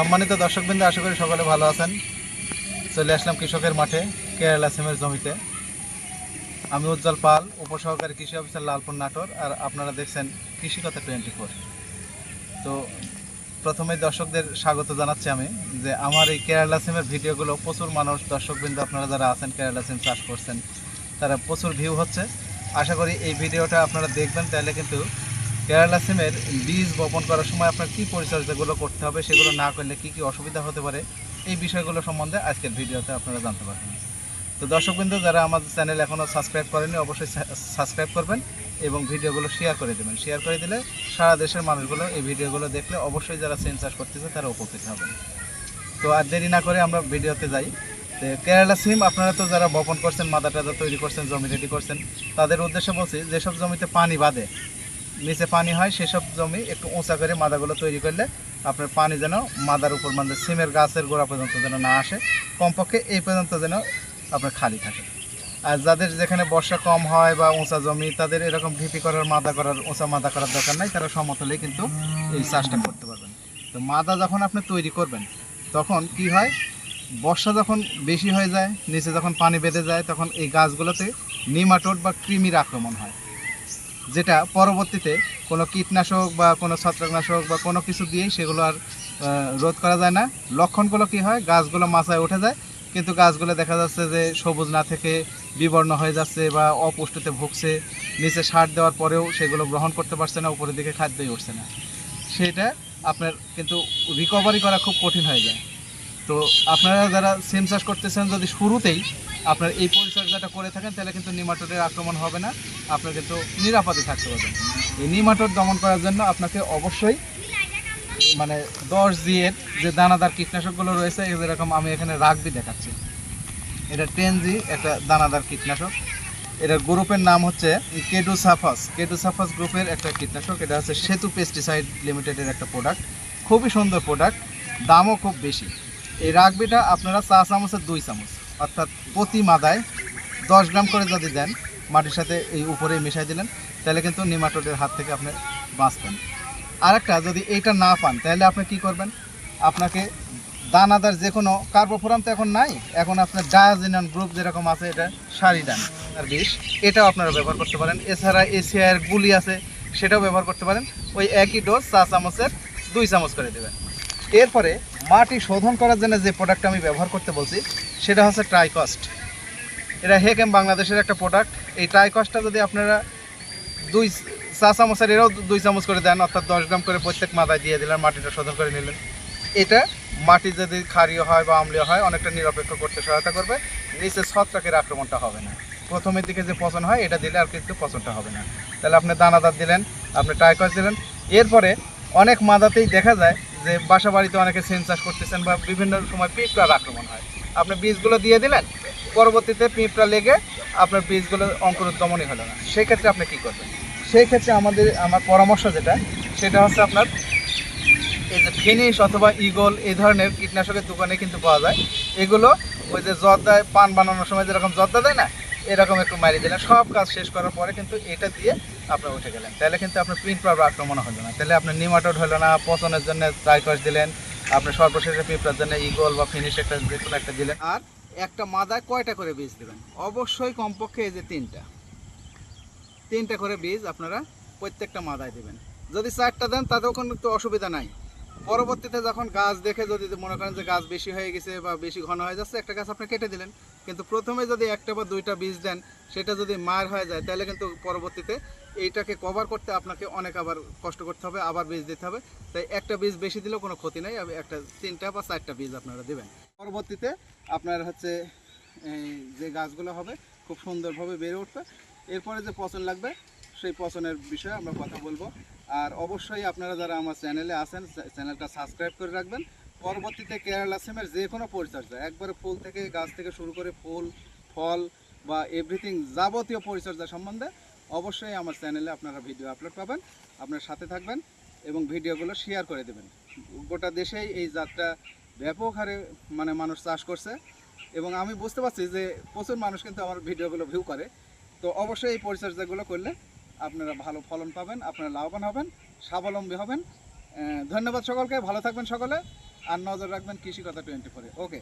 সম্মানিত দর্শকবৃন্দ, আশা করি সকলে ভালো আছেন। চলে আসলাম কৃষকের মাঠে, কেরালা সিমের জমিতে। আমি উজ্জ্বল পাল, উপসহকারী কৃষি অফিসার লালপুর নাটোর, আর আপনারা দেখছেন কৃষিকথা টোয়েন্টি ফোর তো প্রথমেই দর্শকদের স্বাগত জানাচ্ছি আমি, যে আমার এই কেরালা সিমের ভিডিওগুলো প্রচুর মানুষ, দর্শকবৃন্দ, আপনারা যারা আছেন, কেরালা সিম চাষ করছেন, তারা প্রচুর ভিউ হচ্ছে। আশা করি এই ভিডিওটা আপনারা দেখবেন, তাহলে কিন্তু কেরালা সিমের বীজ বপন করার সময় আপনার কী পরিচর্যাগুলো করতে হবে সেগুলো না করলে কি কি অসুবিধা হতে পারে এই বিষয়গুলো সম্বন্ধে আজকের ভিডিওতে আপনারা জানতে পারবেন। তো দর্শকবৃন্দ, যারা আমাদের চ্যানেল এখনও সাবস্ক্রাইব করেনি অবশ্যই সাবস্ক্রাইব করবেন এবং ভিডিওগুলো শেয়ার করে দেবেন। শেয়ার করে দিলে সারা দেশের মানুষগুলো এই ভিডিওগুলো দেখলে অবশ্যই যারা সেন্স চাষ করতেছে তারা উপকৃত হবেন। তো আর দেরি না করে আমরা ভিডিওতে যাই। কেরালা সিম, আপনারা তো যারা বপন করছেন মাদা টাদা তৈরি করছেন, জমি রেডি করছেন, তাদের উদ্দেশ্যে বলছি, যেসব জমিতে পানি বাঁধে নিচে পানি হয়, সেসব জমি একটু উঁচা করে মাদাগুলো তৈরি করলে আপনার পানি যেন মাদার উপর মানে সিমের গাছের গোড়া পর্যন্ত যেন না আসে, কমপক্ষে এই পর্যন্ত যেন আপনার খালি থাকে। আর যাদের যেখানে বর্ষা কম হয় বা উঁচা জমি, তাদের এরকম ঢিপি করার, মাদা করার, উঁচা মাদা করার দরকার নাই, তারা সমতলেই কিন্তু এই চাষটা করতে পারবেন। তো মাদা যখন আপনি তৈরি করবেন, তখন কি হয়, বর্ষা যখন বেশি হয়ে যায়, নিচে যখন পানি বেঁধে যায়, তখন এই গাছগুলোতে নিমাটোড বা কৃমির আক্রমণ হয়। যেটা পরবর্তীতে কোনো কীটনাশক বা কোনো ছত্রাকনাশক বা কোনো কিছু দিয়েই সেগুলো আর রোধ করা যায় না। লক্ষণগুলো কি হয়? গাছগুলো মাথায় উঠে যায়, কিন্তু গাছগুলো দেখা যাচ্ছে যে সবুজ না থেকে বিবর্ণ হয়ে যাচ্ছে বা অপুষ্টিতে ভুগছে। নিচে সার দেওয়ার পরেও সেগুলো গ্রহণ করতে পারছে না, উপরের দিকে খাদ্যই উঠছে না। সেটা আপনার কিন্তু রিকভারি করা খুব কঠিন হয়ে যায়। তো আপনারা যারা সিম চাষ করতেছেন, যদি শুরুতেই আপনার এই পরিচর্যাটা করে থাকেন, তাহলে কিন্তু নিমাটোডের আক্রমণ হবে না। আপনার কিন্তু নিরাপদে থাকতে পারবেন। এই নিমাটোড দমন করার জন্য আপনাকে অবশ্যই মানে দশ জিএর যে দানাদার কীটনাশকগুলো রয়েছে, এরকম আমি এখানে রাগবি দেখাচ্ছি। এটা টেন জি একটা দানাদার কীটনাশক। এটার গ্রুপের নাম হচ্ছে কেডুসাফাস। কেডুসাফাস গ্রুপের একটা কীটনাশক। এটা হচ্ছে সেতু পেস্টিসাইড লিমিটেডের একটা প্রোডাক্ট। খুবই সুন্দর প্রোডাক্ট, দামও খুব বেশি। এই রাগবিটা আপনারা চা চামচের দুই চামচ। অর্থাৎ প্রতি মাদায় দশ গ্রাম করে যদি দেন, মাটির সাথে এই উপরে মিশাই দিলেন, তাহলে কিন্তু নিমাটোডের হাত থেকে আপনি বাঁচবেন আরেকটা, যদি এইটা না পান, তাহলে আপনি কি করবেন? আপনাকে দানাদার যে কোনো কার্বোফোরাম তো এখন নাই, এখন আপনার ডায়াজিনান গ্রুপ যেরকম আছে, এটা সারিডান আর বিষ। এটাও আপনারা ব্যবহার করতে পারেন। এছাড়া এসিআর গুলি আছে, সেটাও ব্যবহার করতে পারেন। ওই একই ডোজ চা চামচের দুই চামচ করে দেবেন। এরপরে মাটি শোধন করার জন্য যে প্রোডাক্ট আমি ব্যবহার করতে বলছি সেটা হচ্ছে ট্রাইকস্ট এটা হেকেম বাংলাদেশের একটা প্রোডাক্ট এই ট্রাইকস্টটা যদি আপনারা দুই চা চামচের এরাও দুই চামচ করে দেন, অর্থাৎ দশ গ্রাম করে প্রত্যেক মাথায় দিয়ে দিলেন, মাটিটা শোধন করে নিলেন। এটা মাটি যদি ক্ষারীয় হয় বা অম্লীয় হয়, অনেকটা নিরপেক্ষ করতে সহায়তা করবে। নিচে ছত্রাকের আক্রমণটা হবে না। প্রথমের দিকে যে পচন হয়, এটা দিলে আর কিন্তু পচনটা হবে না। তাহলে আপনি দানাদার দিলেন, আপনি টাইকস দিলেন। এরপরে অনেক মাদাতেই দেখা যায় যে বাসা বাড়িতে অনেকে সেন চাষ করতেছেন বা বিভিন্ন সময় পিঁপড়ার আক্রমণ হয়। আপনি বীজগুলো দিয়ে দিলেন, পরবর্তীতে পিঁপড়া লেগে আপনার বীজগুলো অঙ্কুরোদ্গমনই হলো না। সেই ক্ষেত্রে আপনি কী করবেন? সেই ক্ষেত্রে আমাদের, আমার পরামর্শ যেটা, সেটা হচ্ছে আপনার এই যে ফিনিশ অথবা ইগল এই ধরনের কীটনাশকের দোকানে কিন্তু পাওয়া যায়। এগুলো ওই যে জর্দায় পান বানানোর সময় যেরকম জর্দা দেয় না, এরকম একটু মারিয়ে দিলেন। সব কাজ শেষ করার পরে কিন্তু এটা দিয়ে আপনার উঠে গেলেন। তাহলে কিন্তু আপনার প্রিন্ট পাউডার আক্রমণ হলো না। তাহলে আপনার নিমাটোড হলো না, পচনের জন্য ট্রাইকস দিলেন আপনি সর্বশেষে পিঁপড়ার জন্য ইগল বা ফিনিশ একটা যে একটা দিলেন। আর একটা মাদায় কয়টা করে বীজ দেবেন? অবশ্যই কমপক্ষে এই যে তিনটা। তিনটা করে বীজ আপনারা প্রত্যেকটা মাদায় দেবেন। যদি চারটা দেন, তাতেও কোনো অসুবিধা নাই। পরবর্তীতে যখন গাছ দেখে যদি মনে করেন যে গাছ বেশি হয়ে গেছে বা বেশি ঘন হয়ে যাচ্ছে, একটা গাছ আপনি কেটে দিলেন। কিন্তু প্রথমে যদি একটা বা দুইটা বীজ দেন সেটা যদি মার হয়ে যায়, তাহলে কিন্তু পরবর্তীতে এইটাকে কভার করতে আপনাকে অনেক আবার কষ্ট করতে হবে, আবার বীজ দিতে হবে। তাই একটা বীজ বেশি দিলেও কোনো ক্ষতি নেই একটা তিনটা বা চারটা বীজ আপনারা দেবেন। পরবর্তীতে আপনার হচ্ছে যে গাছগুলো হবে, খুব সুন্দরভাবে বেড়ে উঠবে। এরপরে যে পচন লাগবে, সেই পচনের বিষয়ে আমরা কথা বলব। আর অবশ্যই আপনারা যারা আমার চ্যানেলে আছেন চ্যানেলটা সাবস্ক্রাইব করে রাখবেন। পরবর্তীতে কেরালা সিমের যে কোনো পরিচর্যা, একবারে ফুল থেকে, গাছ থেকে শুরু করে ফুল, ফল বা এভরিথিং যাবতীয় পরিচর্যা সম্বন্ধে অবশ্যই আমার চ্যানেলে আপনারা ভিডিও আপলোড পাবেন। আপনার সাথে থাকবেন এবং ভিডিওগুলো শেয়ার করে দেবেন। গোটা দেশেই এই জাতটা ব্যাপক হারে মানে মানুষ চাষ করছে এবং আমি বুঝতে পারছি যে প্রচুর মানুষ কিন্তু আমার ভিডিওগুলো ভিউ করে। তো অবশ্যই এই পরিচর্যাগুলো করলে আপনারা ভালো ফলন পাবেন, আপনারা লাভবান হবেন, স্বাবলম্বী হবেন। ধন্যবাদ সকলকে, ভালো থাকবেন সকলে, আর নজর রাখবেন কৃষি কথা টোয়েন্টি ফোরে ওকে